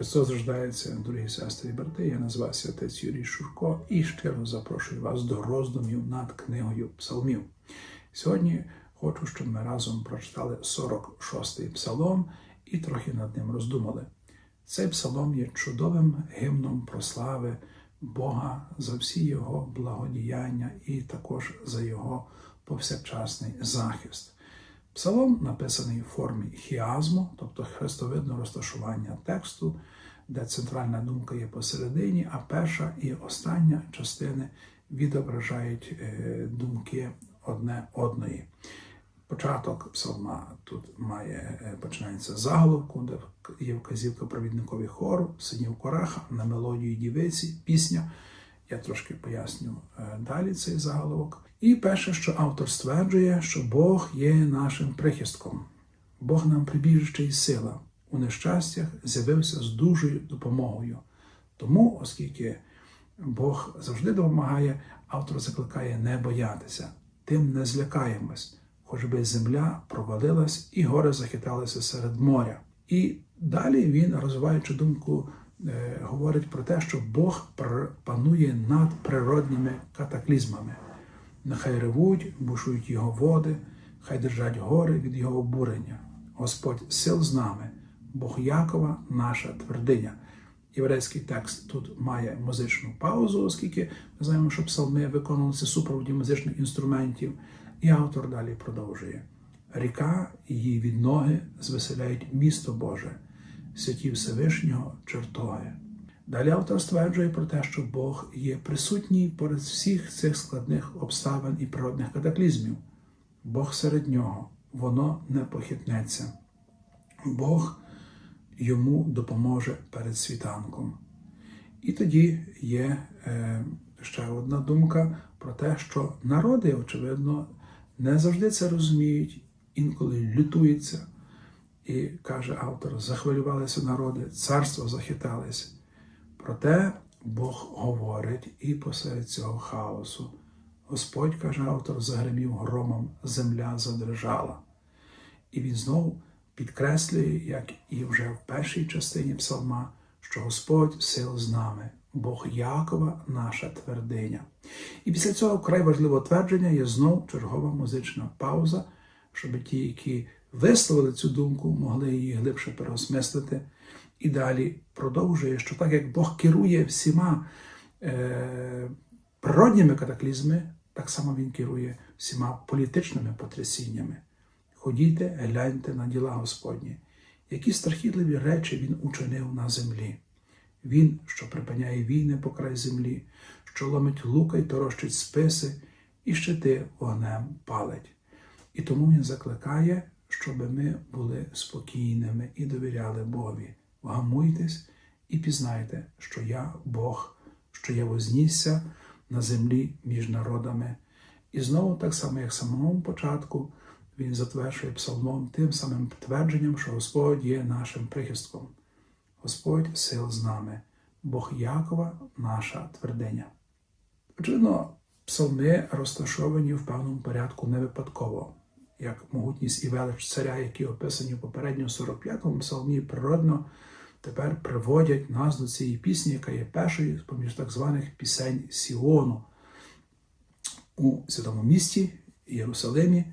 Христос рождається, дорогі сестри і брати. Я називаюся отець Юрій Шурко і щиро запрошую вас до роздумів над книгою Псалмів. Сьогодні хочу, щоб ми разом прочитали 46-й псалом і трохи над ним роздумали. Цей псалом є чудовим гімном прослави Бога за всі його благодіяння і також за його повсякчасний захист. Псалом написаний в формі хіазму, тобто хрестовидне розташування тексту, де центральна думка є посередині, а перша і остання частини відображають е, думки одне одної. Початок псалма тут має е, починається заголовку, де є вказівка провідникові хору, синів Кораха на мелодію дівиці, пісня. Я трошки поясню е, далі цей заголовок. І перше, що автор стверджує, що Бог є нашим прихистком, Бог нам прибіжище і сила. У нещастях з'явився з дужою допомогою. Тому, оскільки Бог завжди допомагає, автор закликає не боятися, тим не злякаємось, хоч би земля провалилась і гори захиталися серед моря. І далі він, розвиваючи думку, говорить про те, що Бог панує над природніми катаклізмами. Нехай ревуть, бушують його води, хай держать гори від його обурення. Господь сил з нами, Бог Якова, наша твердиня. Єврейський текст тут має музичну паузу, оскільки ми знаємо, що псалми виконувалися супроводі музичних інструментів, і автор далі продовжує. Ріка її відноги звеселяють місто Боже, святі Всевишнього чертоги. Далі автор стверджує про те, що Бог є присутній поряд всіх цих складних обставин і природних катаклізмів. Бог серед нього, воно не похитнеться. Бог йому допоможе перед світанком. І тоді є е, ще одна думка про те, що народи, очевидно, не завжди це розуміють, інколи лютуються. І каже автор: захвилювалися народи, царство захиталися. Проте Бог говорить і посеред цього хаосу. Господь, каже автор, загримів громом, земля задрижала. І він знову підкреслює, як і вже в першій частині псалма, що Господь сил з нами, Бог Якова, наша твердиня. І після цього вкрай важливого твердження є знов чергова музична пауза, щоб ті, які висловили цю думку, могли її глибше переосмислити. І далі продовжує, що так як Бог керує всіма е, природніми катаклізми, так само Він керує всіма політичними потрясіннями. Ходіте, гляньте на діла Господні, які страхітливі речі Він учинив на землі. Він, що припиняє війни по край землі, що ломить лука й торощить списи, і щити вогнем палить. І тому Він закликає, щоб ми були спокійними і довіряли Богові. Вгамуйтесь і пізнайте, що я Бог, що я вознісся на землі між народами. І знову, так само, як в самому початку, він затверджує псалмом тим самим твердженням, що Господь є нашим прихистком. Господь сил з нами, Бог Якова, наша твердиня. Очевидно, псалми розташовані в певному порядку не випадково, як могутність і велич царя, які описані в попередньому 45-му псалмі, природно тепер приводять нас до цієї пісні, яка є першою поміж так званих пісень Сіону. У святому місті Єрусалимі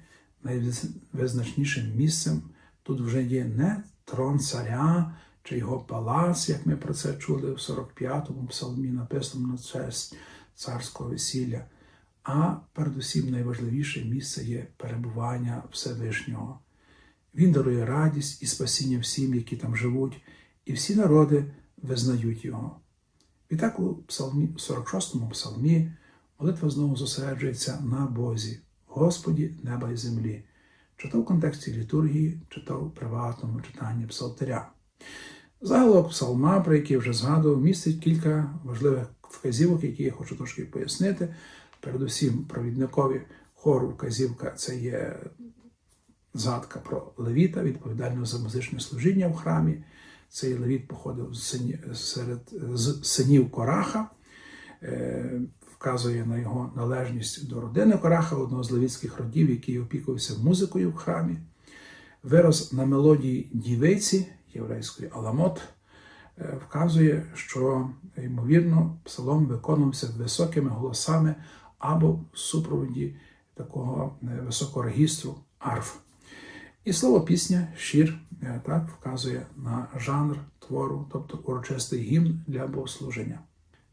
найвизначнішим місцем тут вже є не трон царя чи його палац, як ми про це чули в 45-му псалмі, написаному на честь царського весілля, а передусім найважливіше місце є перебування Всевишнього. Він дарує радість і спасіння всім, які там живуть, і всі народи визнають його. Відтак у псалмі, 46-му псалмі молитва знову зосереджується на Бозі, Господі неба і землі, чи то в контексті літургії, чи то в приватному читанні псалтиря. Заголовок псалма, про який вже згадував, містить кілька важливих вказівок, які я хочу трошки пояснити. Передусім, провідникові хору вказівка це є згадка про левіта, відповідального за музичне служіння в храмі. Цей левіт походив серед з синів Кораха, е, вказує на його належність до родини Кораха, одного з левітських родів, який опікувався музикою в храмі. Вираз на мелодії дівиці єврейської аламот е, вказує, що ймовірно псалом виконувався високими голосами або в супроводі такого е, високого регістру арф. І слово пісня, шір, е, так, вказує на жанр твору, тобто урочистий гімн для богослуження.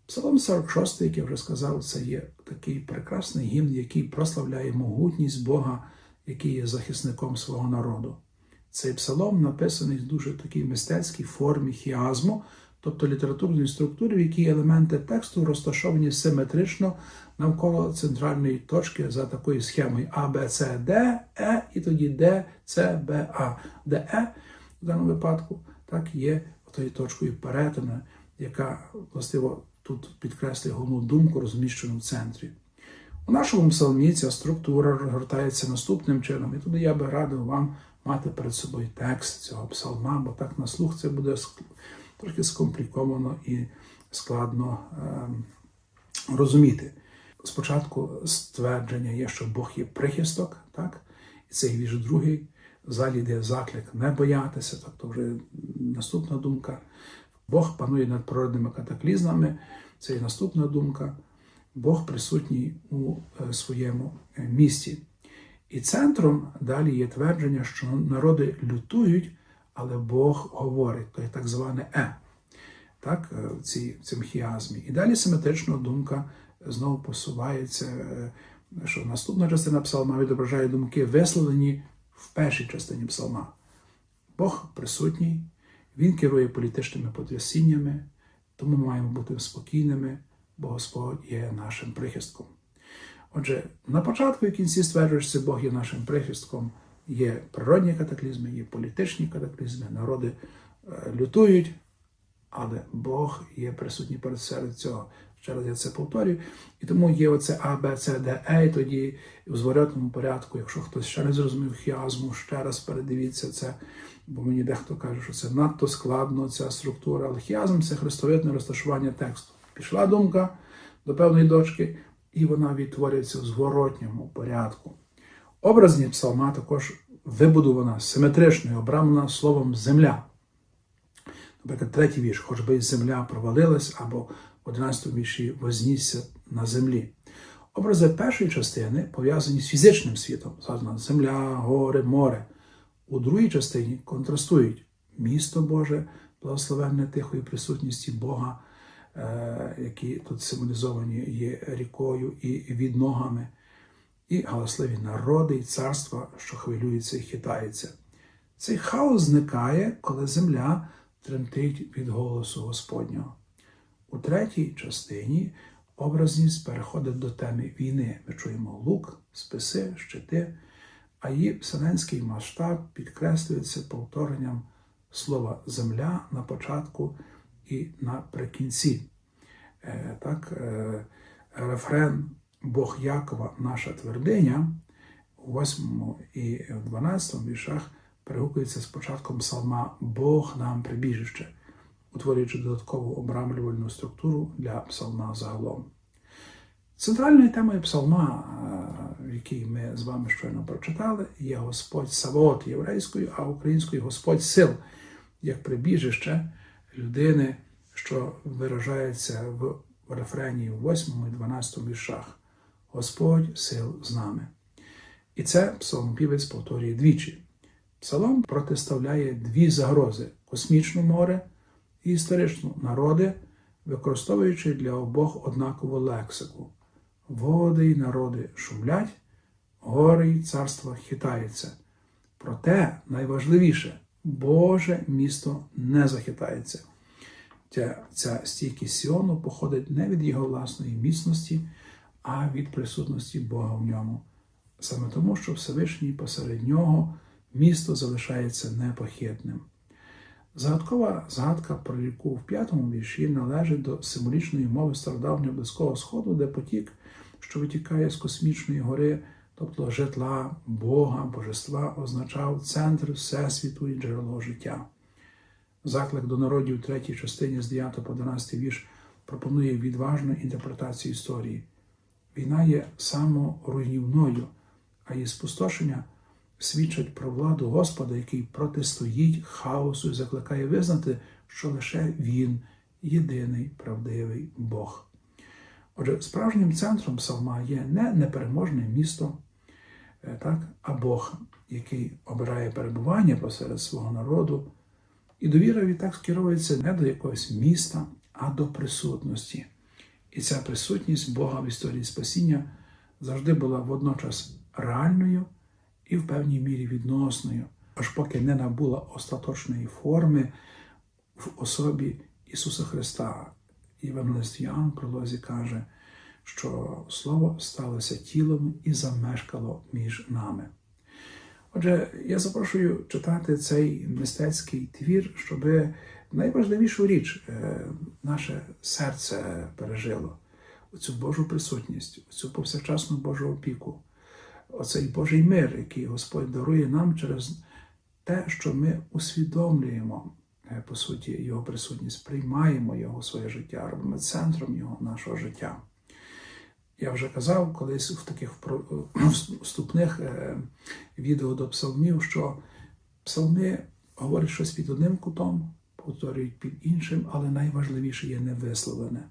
Псалом 46, як я вже сказав, це є такий прекрасний гімн, який прославляє могутність Бога, який є захисником свого народу. Цей псалом написаний в дуже такій мистецькій формі хіазму, тобто літературної структури, в якій елементи тексту розташовані симетрично навколо центральної точки за такою схемою А, Б, С, Д, Е, і тоді Д, С, Б, А. Де Е в даному випадку так є тою точкою перетину, яка властиво тут підкреслює головну думку, розміщену в центрі. У нашому псалмі ця структура розгортається наступним чином, і туди я би радив вам мати перед собою текст цього псалма, бо так на слух це буде трохи скомпліковано і складно ем, розуміти. Спочатку ствердження є, що Бог є прихисток, так? і цей вірш другий. Залі йде заклик не боятися, тобто вже наступна думка. Бог панує над природними катаклізмами, це і наступна думка. Бог присутній у е, своєму е, місті. І центром далі є твердження, що народи лютують, але Бог говорить, то є так зване Е, так, е, в цій, в цьому хіазмі. І далі симетрично думка знову посувається, е, що наступна частина псалма відображає думки, висловлені в першій частині псалма. Бог присутній, Він керує політичними потрясіннями, тому ми маємо бути спокійними, бо Господь є нашим прихистком. Отже, на початку і кінці стверджуєш, що Бог є нашим прихистком, є природні катаклізми, є політичні катаклізми, народи е, лютують, але Бог є присутній перед серед цього. Ще раз я це повторюю. І тому є оце А, Б, С, Д, Е, і тоді в зворотному порядку, якщо хтось ще не зрозумів хіазму, ще раз передивіться це, бо мені дехто каже, що це надто складно, ця структура. Але хіазм це хрестовидне розташування тексту. Пішла думка до певної дочки, і вона відтворюється в зворотньому порядку. Образні псалма також вибудована симетрично обрамлена словом земля. Наприклад, третій вірш, хоч би земля провалилась, або в 11 вірші вознісся на землі. Образи першої частини пов'язані з фізичним світом, згадано земля, гори, море. У другій частині контрастують місто Боже, благословенне тихої присутності Бога, е, які тут символізовані є рікою і відногами, і галасливі народи і царства, що хвилюються і хитаються. Цей хаос зникає, коли земля тремтить від голосу Господнього. У третій частині образність переходить до теми війни. Ми чуємо лук, списи, щити, а її вселенський масштаб підкреслюється повторенням слова земля на початку і наприкінці. Е, Так, е, рефрен Бог Якова, наша твердиня у 8 і в 12 віршах перегукується з початком псалма Бог нам прибіжище, утворюючи додаткову обрамлювальну структуру для псалма загалом. Центральною темою псалма, е, який ми з вами щойно прочитали, є Господь Савот єврейською, а українською Господь сил, як прибіжище людини, що виражається в рефрені в 8 і 12 віршах. Господь сил з нами. І це псалмопівець повторює двічі. Псалом протиставляє дві загрози космічне море і історичну народи, використовуючи для обох однакову лексику. Води й народи шумлять, гори й царства хитаються. Проте найважливіше, Боже місто не захитається. Ця стійкість Сіону походить не від його власної міцності, а від присутності Бога в ньому. Саме тому, що Всевишній посеред нього місто залишається непохитним. Загадкова згадка про ріку в п'ятому вірші належить до символічної мови стародавнього Близького Сходу, де потік, що витікає з космічної гори, тобто житла, Бога, Божества, означав центр Всесвіту і джерело життя. Заклик до народів у третій частині з 9 по 11 вірш пропонує відважну інтерпретацію історії. Війна є саморуйнівною, а її спустошення свідчать про владу Господа, який протистоїть хаосу і закликає визнати, що лише Він єдиний правдивий Бог. Отже, справжнім центром псалма є не непереможне місто, е, так, а Бог, який обирає перебування посеред свого народу, і довіра відтак скеровується не до якогось міста, а до присутності. І ця присутність Бога в історії спасіння завжди була водночас реальною і в певній мірі відносною, аж поки не набула остаточної форми в особі Ісуса Христа. Євангелист Іоанн в пролозі каже, що Слово сталося тілом і замешкало між нами. Отже, я запрошую читати цей мистецький твір, щоб найважливішу річ е, наше серце пережило, оцю Божу присутність, оцю повсякчасну Божу опіку, оцей Божий мир, який Господь дарує нам через те, що ми усвідомлюємо, е, по суті, Його присутність, приймаємо Його своє життя, робимо центром Його нашого життя. Я вже казав колись в таких вступних е, відео до псалмів, що псалми говорять щось під одним кутом, повторюють під іншим, але найважливіше є невисловлене.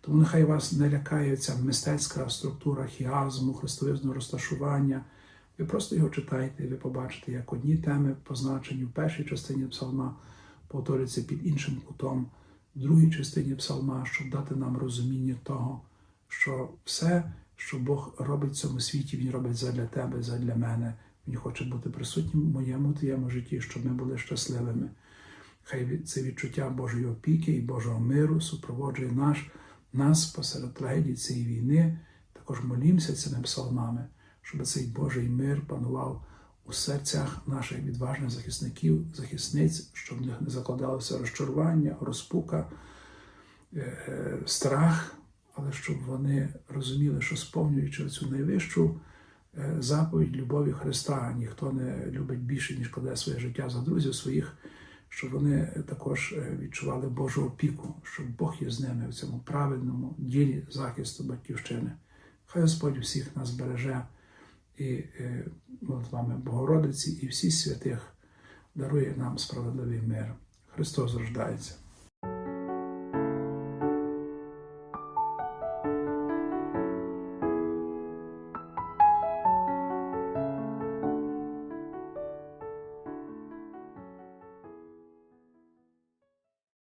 Тому нехай вас не лякає ця мистецька структура хіазму, хрестовизного розташування. Ви просто його читайте, і ви побачите, як одні теми, позначені в першій частині псалма, повторюються під іншим кутом, в другій частині псалма, щоб дати нам розуміння того, що все, що Бог робить в цьому світі, Він робить задля тебе, задля мене. Він хоче бути присутнім в моєму твоєму житті, щоб ми були щасливими. Хай це відчуття Божої опіки і Божого миру супроводжує наш, нас посеред трагедії цієї війни. Також молімося цими псалмами, щоб цей Божий мир панував у серцях наших відважних захисників, захисниць, щоб в них не закладалося розчарування, розпука, е, страх, але щоб вони розуміли, що сповнюючи цю найвищу е, заповідь любові Христа, ніхто не любить більше, ніж кладе своє життя за друзів своїх, щоб вони також е, відчували Божу опіку, щоб Бог є з ними в цьому праведному ділі захисту батьківщини. Хай Господь всіх нас береже і е, молитвами Богородиці і всіх святих дарує нам справедливий мир. Христос рождається.